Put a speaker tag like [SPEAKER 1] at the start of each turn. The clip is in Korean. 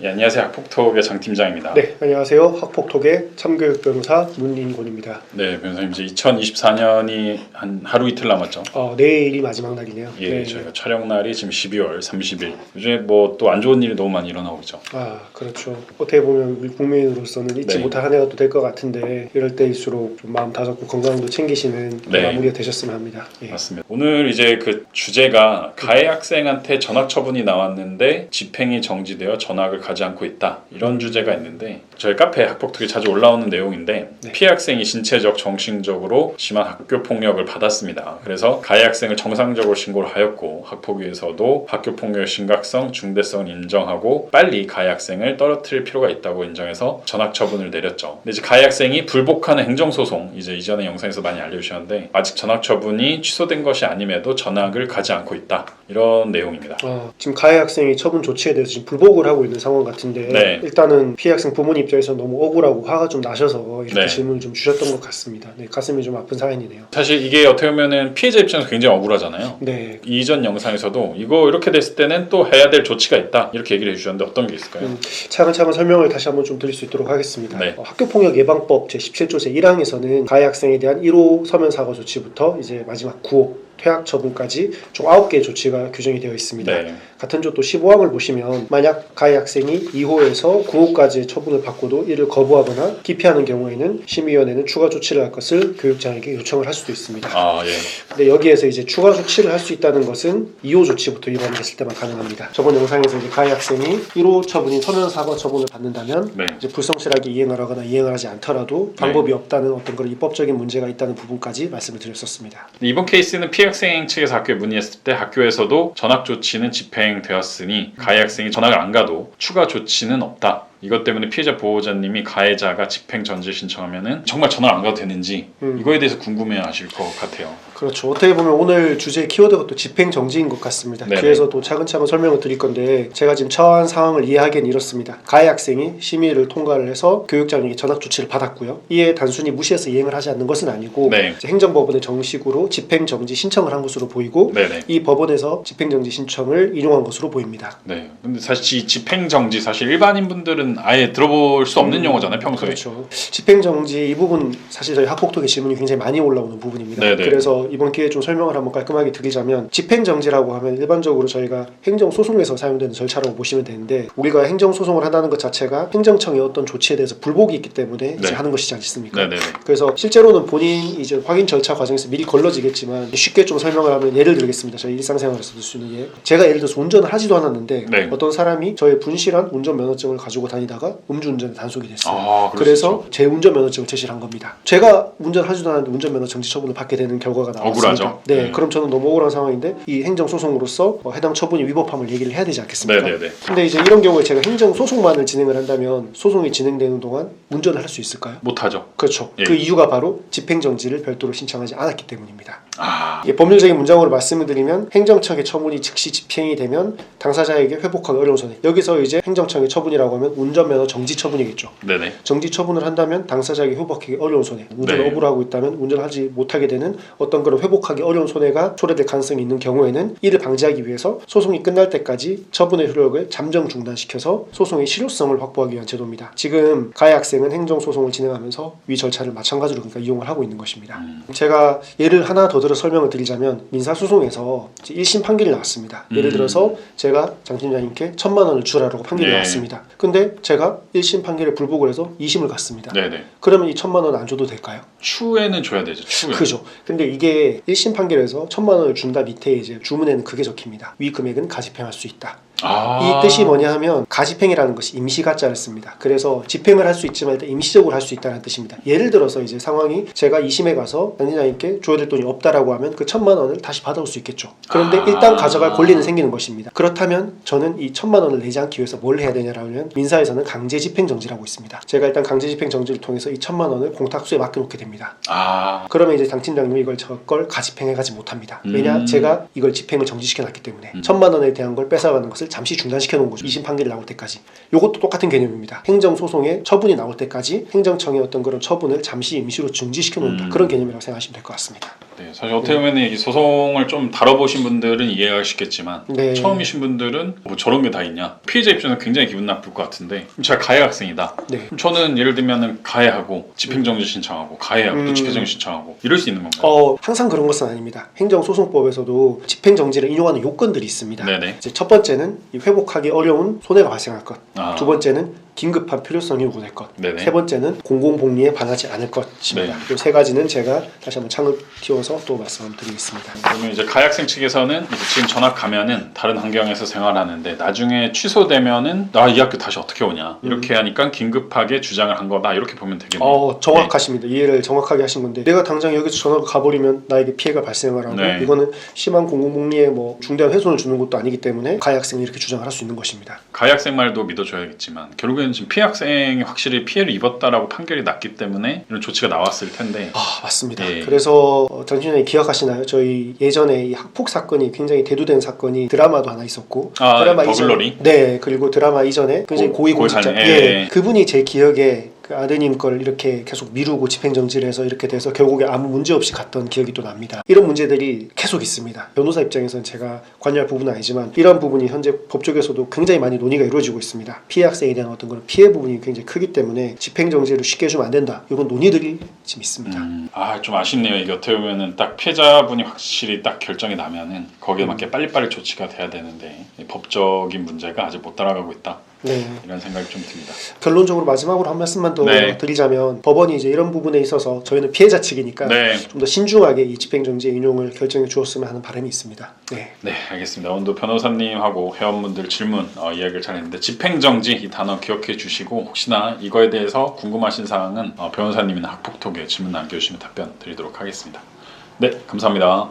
[SPEAKER 1] 예, 안녕하세요. 학폭톡의 장 팀장입니다.
[SPEAKER 2] 네, 안녕하세요. 학폭톡의 참교육 변호사 문인곤입니다.
[SPEAKER 1] 네, 변호사님 이제 2024년이 한 하루 이틀 남았죠.
[SPEAKER 2] 어, 내일이 마지막 날이네요.
[SPEAKER 1] 예,
[SPEAKER 2] 네.
[SPEAKER 1] 저희가 촬영 날이 지금 12월 30일. 요즘에 뭐 또 안 좋은 일이 너무 많이 일어나고 있죠.
[SPEAKER 2] 아, 그렇죠. 어떻게 보면 우리 국민으로서는 잊지
[SPEAKER 1] 네.
[SPEAKER 2] 못할 한 해가 또 될 것 같은데 이럴 때일수록 좀 마음 다잡고 건강도 챙기시는
[SPEAKER 1] 네.
[SPEAKER 2] 마무리가 되셨으면 합니다. 예.
[SPEAKER 1] 맞습니다. 오늘 이제 그 주제가 가해 학생한테 전학 처분이 나왔는데 집행이 정지되어 전학을 가지 않고 있다. 이런 주제가 있는데 저희 카페 학폭톡에 자주 올라오는 내용인데
[SPEAKER 2] 네.
[SPEAKER 1] 피해 학생이 신체적, 정신적으로 심한 학교 폭력을 받았습니다. 그래서 가해 학생을 정상적으로 신고를 하였고 학폭위에서도 학교 폭력의 심각성, 중대성을 인정하고 빨리 가해 학생을 떨어뜨릴 필요가 있다고 인정해서 전학 처분을 내렸죠. 근데 이제 가해 학생이 불복하는 행정소송 이제 이전에 영상에서 많이 알려주셨는데 아직 전학 처분이 취소된 것이 아님에도 전학을 가지 않고 있다 이런 내용입니다.
[SPEAKER 2] 어, 지금 가해 학생이 처분 조치에 대해서 지금 불복을 하고 있는 상황 같은데
[SPEAKER 1] 네.
[SPEAKER 2] 일단은 피해 학생 부모님 입장에서 너무 억울하고 화가 좀 나셔서 이렇게
[SPEAKER 1] 네.
[SPEAKER 2] 질문을 좀 주셨던 것 같습니다. 네, 가슴이 좀 아픈 사연이네요.
[SPEAKER 1] 사실 이게 어떻게 보면은 피해자 입장에서 굉장히 억울하잖아요.
[SPEAKER 2] 네,
[SPEAKER 1] 이전 영상에서도 이거 이렇게 됐을 때는 또 해야 될 조치가 있다 이렇게 얘기를 해주셨는데 어떤 게 있을까요?
[SPEAKER 2] 음, 차근차근 설명을 다시 한번 좀 드릴 수 있도록 하겠습니다.
[SPEAKER 1] 네.
[SPEAKER 2] 어, 학교폭력 예방법 제 17조 제 1항에서는 가해 학생에 대한 1호 서면 사고 조치부터 이제 마지막 9호 퇴학 처분까지 총 9개의 조치가 규정이 되어 있습니다.
[SPEAKER 1] 네.
[SPEAKER 2] 같은 조 또 15항을 보시면 만약 가해 학생이 2호에서 9호까지의 처분을 받고도 이를 거부하거나 기피하는 경우에는 심의위원회는 추가 조치를 할 것을 교육장에게 요청을 할 수도 있습니다.
[SPEAKER 1] 아 예.
[SPEAKER 2] 근데 여기에서 이제 추가 조치를 할 수 있다는 것은 2호 조치부터 위반이 됐을 때만 가능합니다. 저번 영상에서 이제 가해 학생이 1호 처분인 서면 사과 처분을 받는다면
[SPEAKER 1] 네.
[SPEAKER 2] 이제 불성실하게 이행을 하거나 이행을 하지 않더라도 방법이 없다는 어떤 그런 입법적인 문제가 있다는 부분까지 말씀을 드렸었습니다.
[SPEAKER 1] 이번 케이스는 피해 학생 측에서 학교에 문의했을 때 학교에서도 전학 조치는 집행되었으니 가해 학생이 전학을 안 가도 추가 조치는 없다. 이것 때문에 피해자 보호자님이 가해자가 집행 전지 신청하면은 정말 전학 안 가도 되는지
[SPEAKER 2] 음.
[SPEAKER 1] 이거에 대해서 궁금해하실 것 같아요.
[SPEAKER 2] 그렇죠. 어떻게 보면 오늘 주제 키워드가 또 집행 정지인 것 같습니다.
[SPEAKER 1] 네네.
[SPEAKER 2] 그래서 또 차근차근 설명을 드릴 건데 제가 지금 처한 상황을 이해하기엔 이렇습니다. 가해 학생이 심의를 통과를 해서 교육장에게 전학 조치를 받았고요. 이에 단순히 무시해서 이행을 하지 않는 것은 아니고
[SPEAKER 1] 네.
[SPEAKER 2] 행정법원에 정식으로 집행 정지 신청을 한 것으로 보이고
[SPEAKER 1] 네네.
[SPEAKER 2] 이 법원에서 집행 정지 신청을 인용한 것으로 보입니다.
[SPEAKER 1] 네. 근데 사실 이 집행 정지 사실 일반인 분들은 아예 들어볼 수 없는 용어잖아요 평소에.
[SPEAKER 2] 그렇죠. 집행 정지 이 부분 사실 저희 학폭톡의 질문이 굉장히 많이 올라오는 부분입니다.
[SPEAKER 1] 네네.
[SPEAKER 2] 그래서 이번 기회에 좀 설명을 한번 깔끔하게 드리자면 집행 정지라고 하면 일반적으로 저희가 행정 소송에서 사용되는 절차라고 보시면 되는데 우리가 행정 소송을 한다는 것 자체가 행정청의 어떤 조치에 대해서 불복이 있기 때문에 이제
[SPEAKER 1] 네.
[SPEAKER 2] 하는 것이지 않습니까?
[SPEAKER 1] 네네네.
[SPEAKER 2] 그래서 실제로는 본인 이제 확인 절차 과정에서 미리 걸러지겠지만 쉽게 좀 설명을 하면 예를 들겠습니다. 저희 일상생활에서 들수 있는 예. 제가 예를 들어서 운전을 하지도 않았는데
[SPEAKER 1] 네.
[SPEAKER 2] 어떤 사람이 저의 분실한 운전 면허증을 가지고 다 니다가 음주운전에 단속이 됐어요.
[SPEAKER 1] 아, 그럴 수
[SPEAKER 2] 그래서 제 운전 면허증을 제시를 한 겁니다. 제가 운전하지도 않았는데 운전 면허 정지 처분을 받게 되는 결과가 나왔습니다.
[SPEAKER 1] 억울하죠.
[SPEAKER 2] 네,
[SPEAKER 1] 네.
[SPEAKER 2] 그럼 저는 너무 억울한 상황인데 이 행정 소송으로서 어, 해당 처분이 위법함을 얘기를 해야 되지 않겠습니까?
[SPEAKER 1] 네 네 네.
[SPEAKER 2] 근데 이제 이런 경우에 제가 행정 소송만을 진행을 한다면 소송이 진행되는 동안 운전을 할 수 있을까요?
[SPEAKER 1] 못하죠.
[SPEAKER 2] 그렇죠.
[SPEAKER 1] 예.
[SPEAKER 2] 그 이유가 바로 집행 정지를 별도로 신청하지 않았기 때문입니다.
[SPEAKER 1] 아.
[SPEAKER 2] 예, 법률적인 문장으로 말씀을 드리면 행정청의 처분이 즉시 집행이 되면 당사자에게 회복하기 어려운 손해. 여기서 이제 행정청의 처분이라고 하면 운 전면허 정지 처분이겠죠.
[SPEAKER 1] 네네.
[SPEAKER 2] 정지 처분을 한다면 당사자에게 회복하기 어려운 손해. 운전을
[SPEAKER 1] 네.
[SPEAKER 2] 억울하고 있다면 운전하지 못하게 되는 어떤 그런 회복하기 어려운 손해가 초래될 가능성이 있는 경우에는 이를 방지하기 위해서 소송이 끝날 때까지 처분의 효력을 잠정 중단시켜서 소송의 실효성을 확보하기 위한 제도입니다. 지금 가해 학생은 행정 소송을 진행하면서 위 절차를 마찬가지로 그러니까 이용을 하고 있는 것입니다.
[SPEAKER 1] 음.
[SPEAKER 2] 제가 예를 하나 더 들어 설명을 드리자면 민사 소송에서 1심 판결이 나왔습니다. 예를
[SPEAKER 1] 음.
[SPEAKER 2] 들어서 제가 장 팀장님께 천만 원을 주라라고 판결이
[SPEAKER 1] 네.
[SPEAKER 2] 나왔습니다. 근데 제가 1심 판결에 불복을 해서 2심을 갔습니다.
[SPEAKER 1] 네네.
[SPEAKER 2] 그러면 이 천만 원 안 줘도 될까요?
[SPEAKER 1] 추에는 줘야 되죠. 추에.
[SPEAKER 2] 그죠. 근데 이게 1심 판결에서 천만 원을 준다 밑에 이제 주문에는 그게 적힙니다. 위 금액은 가집행할 수 있다.
[SPEAKER 1] 아.
[SPEAKER 2] 이 뜻이 뭐냐 하면 가집행이라는 것이 임시가짜를 씁니다. 그래서 집행을 할 수 있지만 일단 임시적으로 할 수 있다는 뜻입니다. 예를 들어서 이제 상황이 제가 2심에 가서 당진장님께 줘야 될 돈이 없다라고 하면 그 천만 원을 다시 받아올 수 있겠죠. 그런데
[SPEAKER 1] 아.
[SPEAKER 2] 일단 가져갈 권리는 생기는 것입니다. 그렇다면 저는 이 천만 원을 내지 않기 위해서 뭘 해야 되냐라면 민사에서는 강제 집행 정지라고 있습니다. 제가 일단 강제 집행 정지를 통해서 이 천만 원을 공탁수에 맡겨놓게 됩니다.
[SPEAKER 1] 아.
[SPEAKER 2] 그러면 이제 당 팀장님이 이걸 저걸 가집행해 가지 못합니다. 왜냐
[SPEAKER 1] 음.
[SPEAKER 2] 제가 이걸 집행을 정지시켜 놨기 때문에
[SPEAKER 1] 음.
[SPEAKER 2] 천만 원에 대한 걸 뺏어가는 것을 잠시 중단시켜 놓은 거죠. 2심 판결이 나올 때까지. 이것도 똑같은 개념입니다. 행정 소송의 처분이 나올 때까지 행정청의 어떤 그런 처분을 잠시 임시로 중지시켜 놓는다.
[SPEAKER 1] 음.
[SPEAKER 2] 그런 개념이라고 생각하시면 될 것 같습니다.
[SPEAKER 1] 네, 사실 어떻게 보면 이 소송을 좀 다뤄보신 분들은 이해하시겠지만
[SPEAKER 2] 네.
[SPEAKER 1] 처음이신 분들은 뭐 저런 게 다 있냐 피해자 입장에서 굉장히 기분 나쁠 것 같은데 그럼 제가 가해 학생이다
[SPEAKER 2] 네.
[SPEAKER 1] 그럼 저는 예를 들면은 가해하고 집행정지 신청하고 가해하고 또
[SPEAKER 2] 음.
[SPEAKER 1] 집행정지 신청하고 이럴 수 있는 건가요?
[SPEAKER 2] 어, 항상 그런 것은 아닙니다. 행정소송법에서도 집행정지를 인용하는 요건들이 있습니다.
[SPEAKER 1] 네네
[SPEAKER 2] 이제 첫 번째는 이 회복하기 어려운 손해가 발생할 것.
[SPEAKER 1] 아.
[SPEAKER 2] 두 번째는 긴급한 필요성이 요구될 것.
[SPEAKER 1] 네네.
[SPEAKER 2] 세 번째는 공공복리에 반하지 않을 것입니다.
[SPEAKER 1] 네.
[SPEAKER 2] 이세 가지는 제가 다시 한번 창을 띄워서 또 말씀드리겠습니다.
[SPEAKER 1] 그러면 이제 가해 학생 측에서는 이제 지금 전학 가면은 다른 환경에서 생활하는데 나중에 취소되면은 나 이 학교 다시 어떻게 오냐 이렇게 하니까 긴급하게 주장을 한 거다 이렇게 보면 되겠네요.
[SPEAKER 2] 어, 정확하십니다. 이해를 정확하게 하신 건데 내가 당장 여기서 전화가 가버리면 나에게 피해가 발생을 하고
[SPEAKER 1] 네.
[SPEAKER 2] 이거는 심한 공공복리에 뭐 중대한 훼손을 주는 것도 아니기 때문에 가해 학생이 이렇게 주장을 할 수 있는 것입니다.
[SPEAKER 1] 가해 학생 말도 믿어줘야겠지만 결국 에는 지금 피해 학생이 확실히 피해를 입었다라고 판결이 났기 때문에 이런 조치가 나왔을 텐데
[SPEAKER 2] 아 맞습니다.
[SPEAKER 1] 예.
[SPEAKER 2] 그래서 어, 당신이 기억하시나요? 저희 예전에 이 학폭 사건이 굉장히 대두된 사건이 드라마도 하나 있었고
[SPEAKER 1] 아,
[SPEAKER 2] 드라마
[SPEAKER 1] 버글러리?
[SPEAKER 2] 이전에 네 그리고 드라마 이전에 굉장히
[SPEAKER 1] 고-
[SPEAKER 2] 고위 공직자
[SPEAKER 1] 고위관,
[SPEAKER 2] 예.
[SPEAKER 1] 예.
[SPEAKER 2] 그분이 제 기억에 그 아드님 걸 이렇게 계속 미루고 집행정지를 해서 이렇게 돼서 결국에 아무 문제 없이 갔던 기억이 또 납니다. 이런 문제들이 계속 있습니다. 변호사 입장에서는 제가 관여할 부분은 아니지만 이런 부분이 현재 법 쪽에서도 굉장히 많이 논의가 이루어지고 있습니다. 피해 학생에 대한 어떤 그런 피해 부분이 굉장히 크기 때문에 집행정지를 쉽게 해주면 안 된다. 이런 논의들이 지금 있습니다.
[SPEAKER 1] 음, 아좀 아쉽네요. 이게 어떻게 보면은 딱 피해자분이 확실히 딱 결정이 나면은 거기에
[SPEAKER 2] 음.
[SPEAKER 1] 맞게 빨리빨리 조치가 돼야 되는데 이 법적인 문제가 아직 못 따라가고 있다
[SPEAKER 2] 네.
[SPEAKER 1] 이런 생각이 좀 듭니다.
[SPEAKER 2] 결론적으로 마지막으로 한 말씀만 더
[SPEAKER 1] 네.
[SPEAKER 2] 드리자면 법원이 이제 이런 부분에 있어서 저희는 피해자 측이니까
[SPEAKER 1] 네.
[SPEAKER 2] 좀더 신중하게 이 집행정지의 인용을 결정해 주었으면 하는 바람이 있습니다. 네.
[SPEAKER 1] 네, 알겠습니다. 오늘도 변호사님하고 회원분들 질문 어, 이야기를 잘했는데 집행정지 이 단어 기억해 주시고 혹시나 이거에 대해서 궁금하신 사항은 어, 변호사님이나 학폭톡 에 질문 남겨주시면 답변 드리도록 하겠습니다. 네, 감사합니다.